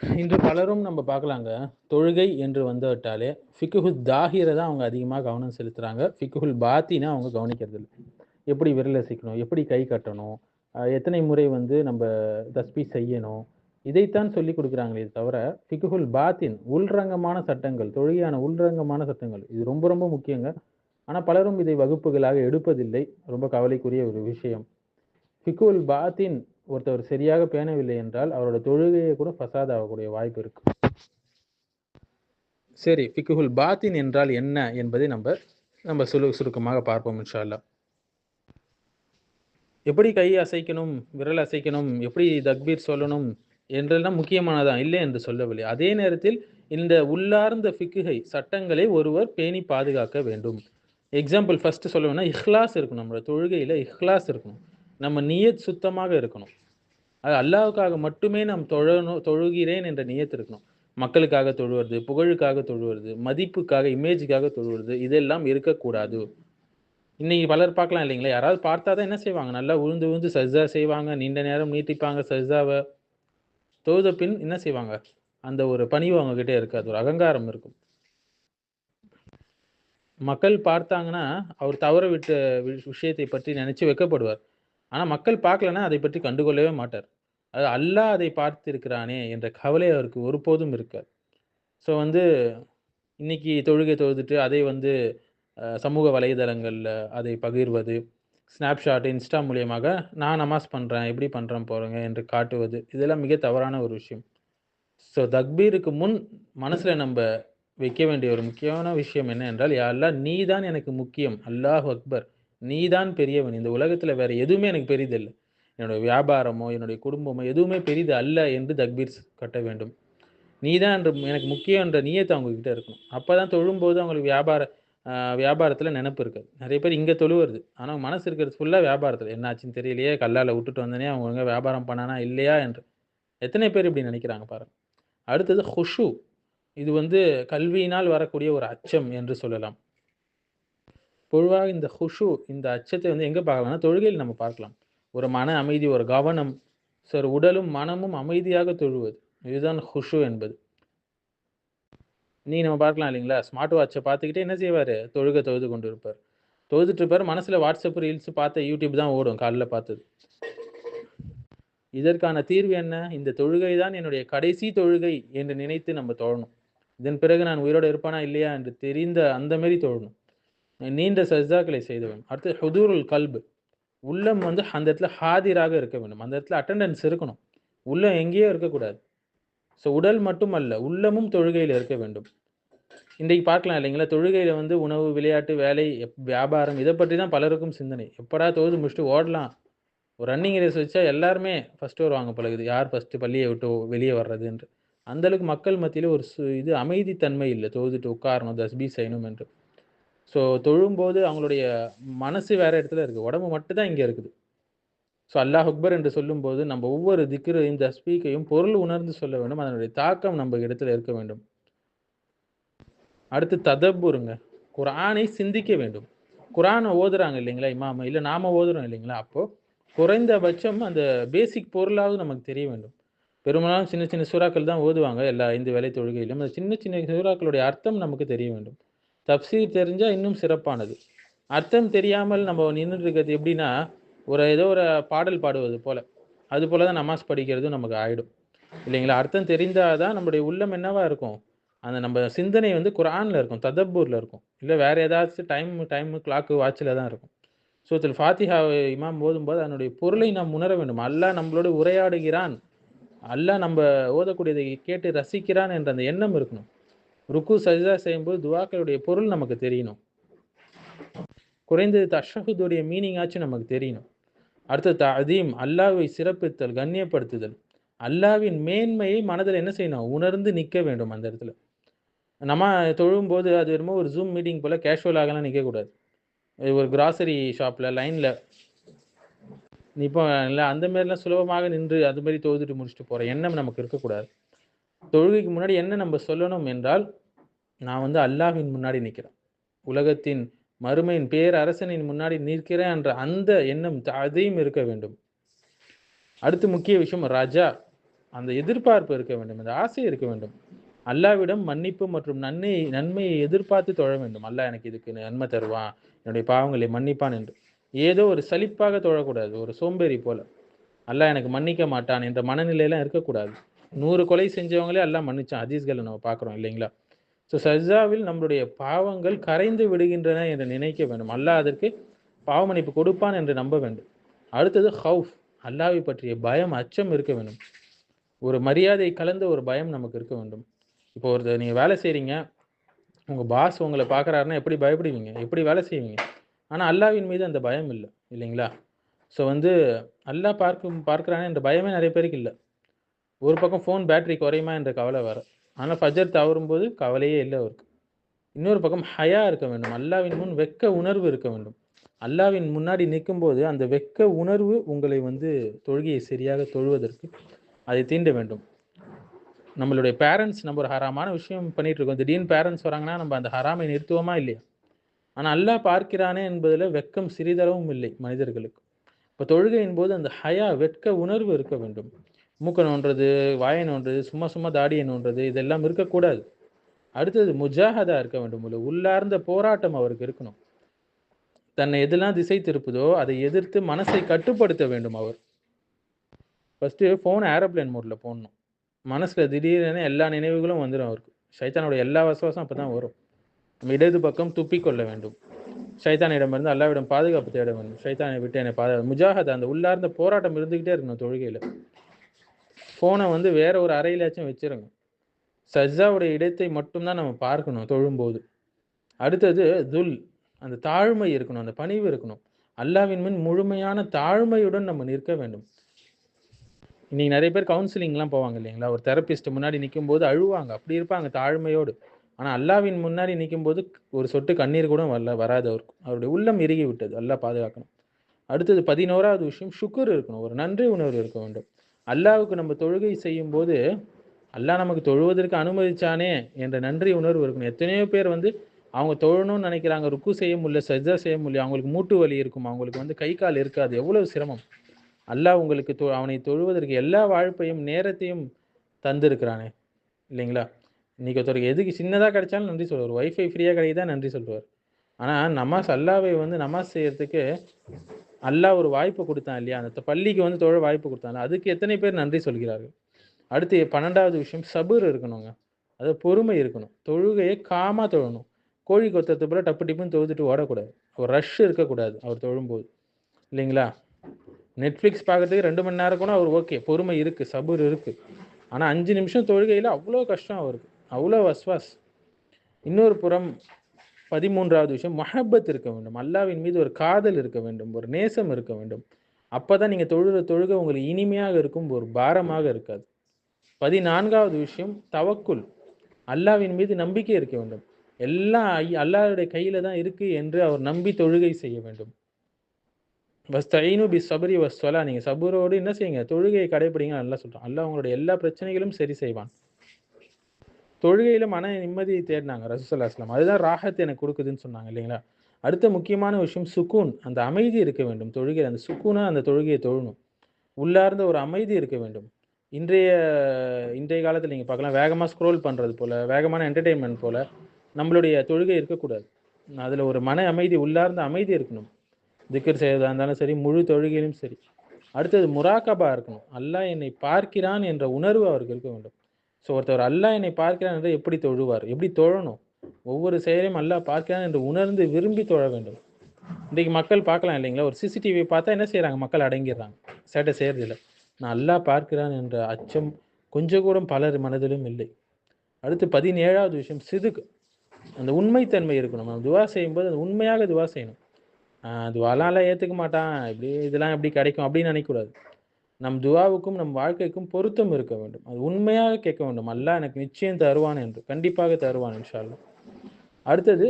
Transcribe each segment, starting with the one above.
இன்று பலரும் நம்ம பார்க்கலாங்க. தொழுகை என்று வந்துவிட்டாலே ஃபிக்குஹுல் தாகிரை தான் அவங்க அதிகமாக கவனம் செலுத்துகிறாங்க ஃபிக்குஹுல் பாத்தினா அவங்க கவனிக்கிறது இல்லை எப்படி விரல் அசைக்கணும்? எப்படி கை கட்டணும்? எத்தனை முறை வந்து நம்ம தஸ்பி செய்யணும்? இதைத்தான் சொல்லி கொடுக்குறாங்களே தவிர ஃபிக்குஹுல் பாத்தின் உள்ரங்கமான சட்டங்கள் தொழுகையான உள்ரங்கமான சட்டங்கள் இது ரொம்ப ரொம்ப முக்கியங்க. ஆனால் பலரும் இதை வகுப்புகளாக எடுப்பதில்லை. ரொம்ப கவலைக்குரிய ஒரு விஷயம். ஃபிக்குல் பாத்தின் ஒருத்தவர் சரியாக பேணவில்லை என்றால் அவரோட தொழுகையை கூட ஃபசாத் ஆகக்கூடிய வாய்ப்பு இருக்கு. சரி ஃபிக்குஹுல் பாத்தின் என்றால் என்ன என்பதை நம்ம நம்ம சுரு சுருக்கமாக பார்ப்போம் இன்ஷால்லா எப்படி கை அசைக்கணும் விரல் அசைக்கணும் எப்படி தக்பீர் சொல்லணும் என்றெல்லாம் முக்கியமானதான் இல்லை என்று சொல்லவில்லை. அதே நேரத்தில் இந்த உள்ளார்ந்த ஃபிக்குகை சட்டங்களை ஒருவர் பேணி பாதுகாக்க வேண்டும். எக்ஸாம்பிள் ஃபர்ஸ்ட் சொல்லணும்னா இஹ்லாஸ் இருக்கணும். நம்மளோட தொழுகையில் இஹ்லாஸ் இருக்கணும். நம்ம நியத் சுத்தமாக இருக்கணும். அது அல்லாவுக்காக மட்டுமே நாம் தொழணும் தொழுகிறேன் என்ற நியத் இருக்கணும். மக்களுக்காக தொழுவது புகழுக்காக தொழுவது மதிப்புக்காக இமேஜுக்காக தொழுவது இதெல்லாம் இருக்கக்கூடாது. இன்னைக்கு பலர் பார்க்கலாம் இல்லைங்களா? யாராவது பார்த்தா தான் என்ன செய்வாங்க? நல்லா உழுந்து உழுந்து சஜ்ஜா செய்வாங்க நீண்ட நேரம் நீட்டிப்பாங்க சஜ்ஜாவை. தொழுத பின் என்ன செய்வாங்க? அந்த ஒரு பணிவு அவங்க கிட்டே இருக்காது ஒரு அகங்காரம் இருக்கும். மக்கள் பார்த்தாங்கன்னா அவர் தவற விட்ட வி- விஷயத்தை பற்றி நினைச்சு வைக்கப்படுவார். ஆனால் மக்கள் பார்க்கலன்னா அதை பற்றி கண்டுகொள்ளவே மாட்டார். அது அல்லாஹ் அதை பார்த்திருக்கிறானே என்ற கவலை அவருக்கு ஒருபோதும் இருக்காது. ஸோ வந்து இன்னைக்கு தொழுகை தொழுதுட்டு அதை வந்து சமூக வலைதளங்களில் அதை பகிர்வது ஸ்னாப்ஷாட் இன்ஸ்டா மூலியமாக நான் நமாஸ் பண்ணுறேன் எப்படி பண்ணுறேன் போறேங்க என்று காட்டுவது இதெல்லாம் மிக தவறான ஒரு விஷயம். ஸோ தக்பீருக்கு முன் மனசில் நம்ம வைக்க வேண்டிய ஒரு முக்கியமான விஷயம் என்ன என்றால் யாரெல்லாம் நீ தான் எனக்கு முக்கியம். அல்லாஹ் அக்பர். நீ தான் பெரியவன். இந்த உலகத்தில் வேற எதுவுமே எனக்கு பெரிதில்லை. என்னுடைய வியாபாரமோ என்னுடைய குடும்பமோ எதுவுமே பெரிது அல்ல என்று தக்பீர் கட்ட வேண்டும். நீ தான் என்று எனக்கு முக்கியம் என்ற நீயத்தை அவங்கக்கிட்ட இருக்கணும். அப்போ தான் தொழும்போது அவங்களுக்கு வியாபார வியாபாரத்தில் நினப்பு இருக்காது நிறைய பேர் இங்கே தொழுவுறது. ஆனால் மனசு இருக்கிறது ஃபுல்லாக வியாபாரத்தில். என்னாச்சுன்னு தெரியலையே கல்லால் விட்டுட்டு வந்தனே அவங்க ஒழுங்கா வியாபாரம் பண்ணானா இல்லையா என்று. எத்தனை பேர் இப்படி நினைக்கிறாங்க பாருங்க. அடுத்தது ஹுஷு. இது வந்து கல்வியினால் வரக்கூடிய ஒரு அச்சம் என்று சொல்லலாம். பொதுவாக இந்த ஹுஷு இந்த அச்சத்தை வந்து எங்கே பார்க்கலாம்னா தொழுகையில் நம்ம பார்க்கலாம். ஒரு மன அமைதி ஒரு கவனம். சார் உடலும் மனமும் அமைதியாக தொழுவது. இதுதான் ஹுஷு என்பது. நீ நம்ம பார்க்கலாம் இல்லைங்களா? ஸ்மார்ட் வாட்சை பார்த்துக்கிட்டே என்ன செய்வார்? தொழுகை தொழுது கொண்டு இருப்பார் தொழுதுட்டு இருப்பார். மனசில் வாட்ஸ்அப் ரீல்ஸ் பார்த்த யூடியூப் தான் ஓடும் காலைல பார்த்தது. இதற்கான தீர்வு என்ன? இந்த தொழுகை தான் என்னுடைய கடைசி தொழுகை என்று நினைத்து நம்ம தொழணும். இதன் பிறகு நான் உயிரோடு இருப்பானா? இல்லையா? என்று தெரிந்த அந்த மாரி தொழணும். நீண்ட சஜ்தாக்களை செய்தவன். வேண்டும் அடுத்து ஹுதூருல் கல்பு. உள்ளம் வந்து அந்த இடத்துல ஹாதிராக இருக்க வேண்டும். அந்த இடத்துல அட்டெண்டன்ஸ் இருக்கணும். உள்ளம் எங்கேயோ இருக்கக்கூடாது. ஸோ உடல் மட்டும் அல்ல உள்ளமும் தொழுகையில் இருக்க வேண்டும். இன்றைக்கு பார்க்கலாம் இல்லைங்களா? தொழுகையில் வந்து உணவு விளையாட்டு வேலை வியாபாரம் இதை பற்றி தான் பலருக்கும் சிந்தனை. எப்படா தொழுது முடிச்சுட்டு ஓடலாம்? ஒரு ரன்னிங் ரேஸ் வச்சா எல்லாருமே ஃபர்ஸ்ட் வருவாங்க பழகுது. யார் ஃபஸ்ட்டு பள்ளியை விட்டு வெளியே வர்றதுன்ற அந்தளவுக்கு மக்கள் மத்தியில் ஒரு சு- இது அமைதித்தன்மை இல்லை. தொழுதுட்டு உட்காரணும் தஸ்பி செய்யணும் என்று. ஸோ தொழும்போது அவங்களுடைய மனசு வேற இடத்துல இருக்குது உடம்பு மட்டும் தான் இங்கே இருக்குது. ஸோ அல்லாஹ் அக்பர் என்று சொல்லும்போது நம்ம ஒவ்வொரு திக்ரையும் தஸ்பீக்கையும் பொருள் உணர்ந்து சொல்ல வேண்டும். அதனுடைய தாக்கம் நம்ம இடத்துல இருக்க வேண்டும். அடுத்து ததப்புருங்க. குரானை சிந்திக்க வேண்டும். குரானை ஓதுறாங்க இல்லைங்களா இமாம? இல்லை நாம ஓதுறோம் இல்லைங்களா? அப்போது குறைந்தபட்சம் அந்த பேசிக் பொருளாவது நமக்கு தெரிய வேண்டும். பெரும்பாலும் சின்ன சின்ன சூறாக்கள் தான் ஓதுவாங்க. எல்லா ஐந்து வேலை தொழுகையிலும். அந்த சின்ன சின்ன சூறாக்களுடைய அர்த்தம் நமக்கு தெரிய வேண்டும். தப்சீர் தெரிஞ்சால் இன்னும் சிறப்பானது. அர்த்தம் தெரியாமல் நம்ம நின்றுட்டு இருக்கிறது எப்படின்னா ஒரு ஏதோ ஒரு பாடல் பாடுவது போல். அது போல தான் நமாஸ் படிக்கிறதும் நமக்கு ஆகிடும் இல்லைங்களா? அர்த்தம் தெரிந்தால் தான் நம்மளுடைய உள்ளம் என்னவா இருக்கும்? அந்த நம்ம சிந்தனை வந்து குரானில் இருக்கும் ததப்பூரில் இருக்கும். இல்லை வேறு ஏதாச்சும் டைம் டைம் கிளாக்கு வாட்சில் தான் இருக்கும். சூத்தில் ஃபாத்திஹாவை இமாம் ஓதும்போது அதனுடைய பொருளை நாம் உணர வேண்டும். அல்லாஹ் நம்மளோட உரையாடுகிறான். அல்லாஹ் நம்ம ஓதக்கூடியதை கேட்டு ரசிக்கிறான் என்ற அந்த எண்ணம் இருக்கணும். ருக்கு சஜிதா செய்யும்போது துவாக்களுடைய பொருள் நமக்கு தெரியணும். குறைந்தது தஷஹுதுடைய மீனிங் ஆச்சும் நமக்கு தெரியணும். அடுத்தது அதீம் அல்லாவை சிறப்பித்தல் கண்ணியப்படுத்துதல். அல்லாஹ்வின் மேன்மையை மனதில் என்ன செய்யணும்? உணர்ந்து நிற்க வேண்டும் அந்த இடத்துல. நம்ம தொழும்போது அது என்னமோ ஒரு ஜூம் மீட்டிங் போல் கேஷுவலாகலாம் நிற்கக்கூடாது ஒரு கிராசரி ஷாப்பில் லைனில் நிற்போம் இல்லை அந்த மாதிரிலாம் சுலபமாக நின்று அது மாதிரி தொழுதுட்டு முடிச்சுட்டு போகிற எண்ணம் நமக்கு இருக்கக்கூடாது. தொழுகைக்கு முன்னாடி என்ன நம்ம சொல்லணும் என்றால் நான் வந்து அல்லாஹின் முன்னாடி நிற்கிறேன். உலகத்தின் மறுமையின் பேர் அரசனின் முன்னாடி நிற்கிறேன் என்ற அந்த எண்ணம் அதையும் இருக்க வேண்டும். அடுத்து முக்கிய விஷயம் ராஜா. அந்த எதிர்பார்ப்பு இருக்க வேண்டும் அந்த ஆசை இருக்க வேண்டும். அல்லாவிடம் மன்னிப்பு மற்றும் நன்மை நன்மையை எதிர்பார்த்து தொழ வேண்டும். அல்லாஹ் எனக்கு இதுக்கு நன்மை தருவான் என்னுடைய பாவங்களை மன்னிப்பான் என்று. ஏதோ ஒரு சலிப்பாக தொழக்கூடாது ஒரு சோம்பேறி போல. அல்லாஹ் எனக்கு மன்னிக்க மாட்டான் என்ற மனநிலையெல்லாம் இருக்கக்கூடாது. நூறு கொலை செஞ்சவங்களே எல்லாம் மன்னிச்சான். ஹதீஸ்களை நம்ம பார்க்குறோம் இல்லைங்களா? ஸோ சஜாவில் நம்மளுடைய பாவங்கள் கரைந்து விடுகின்றன என்று நினைக்க வேண்டும். அல்லாஹ் அதற்கு பாவ கொடுப்பான் என்று நம்ப வேண்டும். அடுத்தது ஹவுஃப் அல்லாவை பற்றிய பயம் அச்சம் இருக்க வேண்டும். ஒரு மரியாதை கலந்த ஒரு பயம் நமக்கு இருக்க வேண்டும். இப்போ ஒரு நீங்கள் வேலை செய்கிறீங்க உங்கள் பாஸ் உங்களை பார்க்குறாருன்னா எப்படி பயப்படுவீங்க? எப்படி வேலை செய்வீங்க? ஆனால் அல்லாவின் மீது அந்த பயம் இல்லை இல்லைங்களா? ஸோ வந்து அல்லாஹ் பார்க்கும் பார்க்குறானே என்ற பயமே நிறைய பேருக்கு இல்லை. ஒரு பக்கம் ஃபோன் பேட்டரி குறையுமா என்ற கவலை வேறு. ஆனால் ஃபஜர் தவறும்போது கவலையே இல்லை அவருக்கு. இன்னொரு பக்கம் ஹயா இருக்க வேண்டும். அல்லாவின் முன் வெக்க உணர்வு இருக்க வேண்டும். அல்லாவின் முன்னாடி நிற்கும்போது அந்த வெக்க உணர்வு உங்களை வந்து தொழுகையை சரியாக தொழுவதற்கு அதை தீண்ட வேண்டும். நம்மளுடைய பேரண்ட்ஸ் நம்ம ஒரு ஹராமான விஷயம் பண்ணிட்டு இருக்கோம். திடீர்னு பேரண்ட்ஸ் வராங்கன்னா நம்ம அந்த ஹராமை நிறுத்துவோமா இல்லையா? ஆனால் அல்லாஹ் பார்க்கிறானே என்பதில் வெக்கம் சிறிதளவும் இல்லை மனிதர்களுக்கு. இப்போ தொழுகையின் போது அந்த ஹயா வெட்க உணர்வு இருக்க வேண்டும். மூக்க நோன்றது வாயை நோன்றது சும்மா சும்மா தாடியை நோன்றது இதெல்லாம் இருக்கக்கூடாது. அடுத்தது முஜாஹதா இருக்க வேண்டும் இல்லை உள்ளார்ந்த போராட்டம் அவருக்கு இருக்கணும். தன்னை எதெல்லாம் திசை திருப்புதோ அதை எதிர்த்து மனசை கட்டுப்படுத்த வேண்டும் அவர். ஃபஸ்ட்டு ஃபோன் ஏரோப்ளேன் மோடில் போடணும். மனசில் திடீரென எல்லா நினைவுகளும் வந்துடும் அவருக்கு. சைத்தானோட எல்லா வசவாசம் அப்போ தான் வரும். நம்ம இடது பக்கம் துப்பிக்கொள்ள வேண்டும். சைத்தானிடமிருந்து அல்லாவிடம் பாதுகாப்பு தேட வேண்டும். சைத்தானை விட்டு என்னை பாதுகாப்பு முஜாஹத் அந்த உள்ளார்ந்த போராட்டம் இருந்துக்கிட்டே இருக்கணும் தொழுகையில். ஃபோனை வந்து வேற ஒரு அறையிலாச்சும் வச்சிருங்க. சஜ்ஜாவுடைய இடத்தை மட்டும்தான் நம்ம பார்க்கணும் தொழும்போது. அடுத்தது துல் அந்த தாழ்மை இருக்கணும் அந்த பணிவு இருக்கணும். அல்லாவின் முன் முழுமையான தாழ்மையுடன் நம்ம நிற்க வேண்டும். இன்னைக்கு நிறைய பேர் கவுன்சிலிங்லாம் போவாங்க இல்லைங்களா? ஒரு தெரப்பிஸ்ட் முன்னாடி நிற்கும் போது அழுவாங்க. அப்படி இருப்பாங்க தாழ்மையோடு. ஆனால் அல்லாவின் முன்னாடி நிற்கும் போது ஒரு சொட்டு கண்ணீர் கூட வரல வராது அவருக்கு. அவருடைய உள்ளம் இறுகி விட்டது அல்லா பாதுகாக்கணும். அடுத்தது பதினோராவது விஷயம் சுக்குர் இருக்கணும். ஒரு நன்றி உணர்வு இருக்க வேண்டும். அல்லாவுக்கு நம்ம தொழுகை செய்யும் போது அல்லாஹ் நமக்கு தொழுவதற்கு அனுமதிச்சானே என்ற நன்றி உணர்வு இருக்கணும். எத்தனையோ பேர் வந்து அவங்க தொழணும்னு நினைக்கிறாங்க ருக்கு செய்ய முடியல சஜ்ஜா செய்ய முடியல அவங்களுக்கு மூட்டு வலி இருக்கும் அவங்களுக்கு வந்து கை கால் இருக்காது. எவ்வளவு சிரமம். அல்லாஹ் உங்களுக்கு தொ அவனை தொழுவதற்கு எல்லா வாழ்ப்பையும் நேரத்தையும் தந்திருக்கிறானே. இல்லைங்களா? இன்னைக்கு ஒருத்தருக்கு எதுக்கு சின்னதாக கிடைச்சாலும் நன்றி சொல்லுவார். ஒய்ஃபை ஃப்ரீயாக கிடைக்குதா நன்றி சொல்லுவார். ஆனால் நமாஸ் அல்லாவை வந்து நமாஸ் செய்கிறதுக்கு அல்லாஹ் ஒரு வாய்ப்பு கொடுத்தான் இல்லையா? அந்த பள்ளிக்கு வந்து தொழ வாய்ப்பு கொடுத்தாங்க. அதுக்கு எத்தனை பேர் நன்றி சொல்கிறார்கள்? அடுத்து பன்னெண்டாவது விஷயம் சபுர் இருக்கணுங்க. அது பொறுமை இருக்கணும். தொழுகையை காமாக தொழணும். கோழி கொத்தத்தை போல டப்பு டிப்புன்னு தொழுதுட்டு ஓடக்கூடாது. ஒரு ரஷ் இருக்கக்கூடாது அவர் தொழும்போது. இல்லைங்களா? நெட்ஃப்ளிக்ஸ் பார்க்கறதுக்கு ரெண்டு மணி நேரம் கூட அவர் ஓகே பொறுமை இருக்குது சபுர் இருக்குது ஆனால் அஞ்சு நிமிஷம் தொழுகையில் அவ்வளோ கஷ்டம் அவருக்கு. அவ்வளோ வஸ்வாஸ். இன்னொரு புறம் பதிமூன்றாவது விஷயம் மஹப்பத் இருக்க வேண்டும். அல்லாவின் மீது ஒரு காதல் இருக்க வேண்டும். ஒரு நேசம் இருக்க வேண்டும். அப்போதான் நீங்கள் தொழுகிற தொழுக உங்களுக்கு இனிமையாக இருக்கும் ஒரு பாரமாக இருக்காது. பதினான்காவது விஷயம் தவக்குள் அல்லாவின் மீது நம்பிக்கை இருக்க வேண்டும். எல்லாம் அல்லாவுடைய கையில தான் இருக்கு என்று அவர் நம்பி தொழுகை செய்ய வேண்டும். வஸ்தைனு பி சபரி வஸ்வலா நீங்கள் சபுரோடு என்ன செய்யுங்க? தொழுகையை கடைபிடிங்க நல்லா சொல்கிறோம் அல்லாஹ் உங்களுடைய எல்லா பிரச்சனைகளும் சரி செய்வான். தொழுகையில மன நிம்மதியை தேடினாங்க ரசூசல்லா இஸ்லாம் அதுதான் ராகத்தை எனக்கு கொடுக்குதுன்னு சொன்னாங்க இல்லைங்களா? அடுத்த முக்கியமான விஷயம் சுக்கூன் அந்த அமைதி இருக்க வேண்டும். தொழுகை அந்த சுக்கூனா அந்த தொழுகையை தொழணும். உள்ளார்ந்த ஒரு அமைதி இருக்க வேண்டும். இன்றைய இன்றைய காலத்தில் நீங்கள் பார்க்கலாம் வேகமாக ஸ்க்ரோல் பண்ணுறது போல் வேகமான என்டர்டெயின்மெண்ட் போல் நம்மளுடைய தொழுகை இருக்கக்கூடாது. அதில் ஒரு மன அமைதி உள்ளார்ந்த அமைதி இருக்கணும். திக்கர் செய்யறதா இருந்தாலும் சரி முழு தொழுகையிலும் சரி. அடுத்தது முராக்கபா இருக்கணும். அல்லாஹ் என்னை பார்க்கிறான் என்ற உணர்வு அவருக்கு இருக்க வேண்டும். ஸோ ஒருத்தவர் அல்லாஹ் என்னை பார்க்கிறான் என்று எப்படி தொழுவார்? எப்படி தொழணும்? ஒவ்வொரு செயலையும் அல்லாஹ் பார்க்கிறான் என்று உணர்ந்து விரும்பி தொழ வேண்டும். இன்றைக்கு மக்கள் பார்க்கலாம் இல்லைங்களா? ஒரு சிசிடிவி பார்த்தா என்ன செய்கிறாங்க மக்கள் அடங்கிடுறாங்க. சேட்டை செய்கிறதில்ல நான் அல்லாஹ் பார்க்கிறான் என்ற அச்சம் கொஞ்சம் கூட பலர் மனதிலும் இல்லை. அடுத்து பதினேழாவது விஷயம் சிதுக்கு. அந்த உண்மைத்தன்மை இருக்கணும். நம்ம துவா செய்யும்போது அது உண்மையாக துவா செய்யணும். துவாலாம் ஏற்றுக்க மாட்டான். இப்படி இதெல்லாம் எப்படி கிடைக்கும்? அப்படின்னு நினைக்கக்கூடாது. நம் துவாவுக்கும் நம் வாழ்க்கைக்கும் பொருத்தம் இருக்க வேண்டும். அது உண்மையாக கேட்க வேண்டும். அல்லாஹ் எனக்கு நிச்சயம் தருவான் என்று கண்டிப்பாக தருவான் இன்ஷால்லா அடுத்தது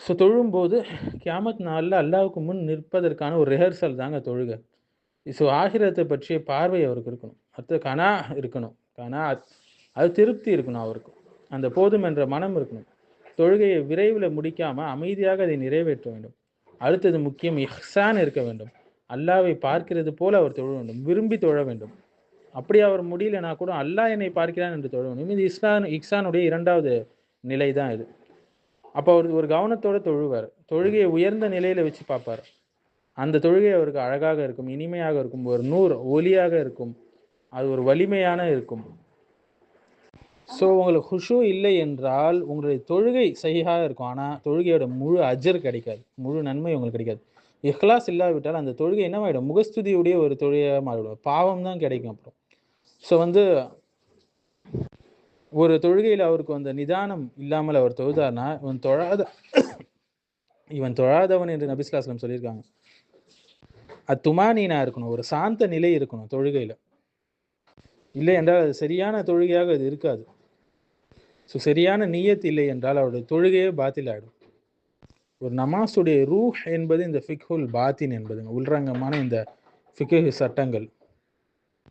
ஸோ தொழும்போது கியாமத் நாளில் அல்லாவுக்கு முன் நிற்பதற்கான ஒரு ரிஹர்சல் தாங்க தொழுகை. ஸோ ஆகிரத்தை பற்றிய பார்வை அவருக்கு இருக்கணும். அடுத்தது கனா இருக்கணும். கனா அது திருப்தி இருக்கணும் அவருக்கு. அந்த போதும் என்ற மனம் இருக்கணும். தொழுகையை விரைவில் முடிக்காமல் அமைதியாக அதை நிறைவேற்ற வேண்டும். அடுத்தது முக்கியம் இஹ்சான் இருக்க வேண்டும். அல்லாவை பார்க்கிறது போல அவர் தொழ வேண்டும் விரும்பி தொழ வேண்டும். அப்படி அவர் முடியலனா கூட அல்லாஹ் என்னை பார்க்கிறான் என்று தொழ வேண்டும். இது இஸ்லான் இக்ஸானுடைய இரண்டாவது நிலை தான் இது. அப்போ அவர் ஒரு கவனத்தோட தொழுவார். தொழுகையை உயர்ந்த நிலையில வச்சு பார்ப்பார். அந்த தொழுகை அவருக்கு அழகாக இருக்கும் இனிமையாக இருக்கும் ஒரு நூறு ஒலியாக இருக்கும் அது ஒரு வலிமையான இருக்கும். ஸோ உங்களுக்கு ஹுஷு இல்லை என்றால் உங்களுடைய தொழுகை சரியாக இருக்கும். ஆனால் தொழுகையோட முழு அஜர் கிடைக்காது. முழு நன்மை உங்களுக்கு கிடைக்காது. இஹ்லாஸ் இல்லாவிட்டால் அந்த தொழுகை என்னவாயிடும்? முகஸ்துதியுடைய ஒரு தொழிலாக மாறிவிடும். பாவம் தான் கிடைக்கும் அப்புறம். ஸோ வந்து ஒரு தொழுகையில் அவருக்கு அந்த நிதானம் இல்லாமல் அவர் தொழுதார்னா இவன் தொழாத இவன் தொழாதவன் என்று நபிஸ்லாஸ்லம் சொல்லியிருக்காங்க. அது துமானீனா இருக்கணும். ஒரு சாந்த நிலை இருக்கணும் தொழுகையில். இல்லை என்றால் அது சரியான தொழுகையாக அது இருக்காது. ஸோ சரியான நீயத்து இல்லை என்றால் அவருடைய தொழுகையே பாத்தில் ஆகிடும் ஒரு நமாஸுடைய ரூஹ் என்பது இந்த ஃபிக்ஹுல் பாத்தின் என்பதுங்க உள்ரங்கமான இந்த ஃபிக்கு சட்டங்கள்.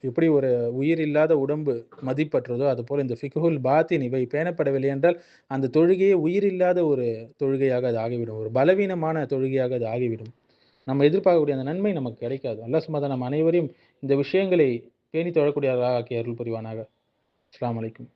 எப்படி ஒரு உயிர் இல்லாத உடம்பு மதிப்பற்றதோ அதுபோல் இந்த ஃபிகுல் பாத்தின் இவை பேணப்படவில்லை என்றால் அந்த தொழுகையே உயிர் இல்லாத ஒரு தொழுகையாக அது ஆகிவிடும் ஒரு பலவீனமான தொழுகையாக அது ஆகிவிடும். நம்ம எதிர்பார்க்கக்கூடிய அந்த நன்மை நமக்கு கிடைக்காது. அல்லா சுமதா நம் அனைவரையும் இந்த விஷயங்களை பேணி தொழக்கூடியதாக ஆக்கி அருள் புரிவானாக. அஸ்லாம் வலைக்கும்